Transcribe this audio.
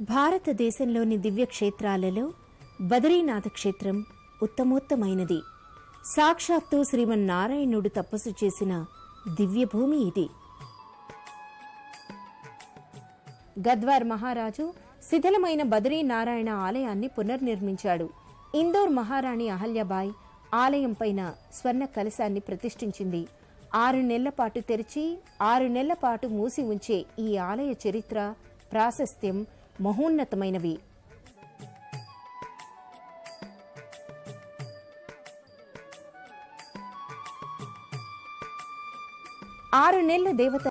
భారతదేశంలోని దివ్యక్షేత్రాలలో బదరీనాథ క్షేత్రం ఉత్తమోత్తమైనది. సాక్షాత్తు శ్రీమన్నారాయణుడు తపస్సు చేసిన దివ్యభూమి ఇది. గద్వార్ మహారాజు శిథిలమైన బదరీనారాయణ ఆలయాన్ని పునర్నిర్మించాడు. ఇందోర్ మహారాణి అహల్యాబాయ్ ఆలయం పైన స్వర్ణ కలశాన్ని ప్రతిష్ఠించింది. ఆరు నెలల పాటు తెరిచి ఆరు నెలల పాటు మూసి ఉంచే ఈ ఆలయ చరిత్ర ప్రాశస్త్యం మహోన్నతమైనవి. ఆరు నెలల దేవత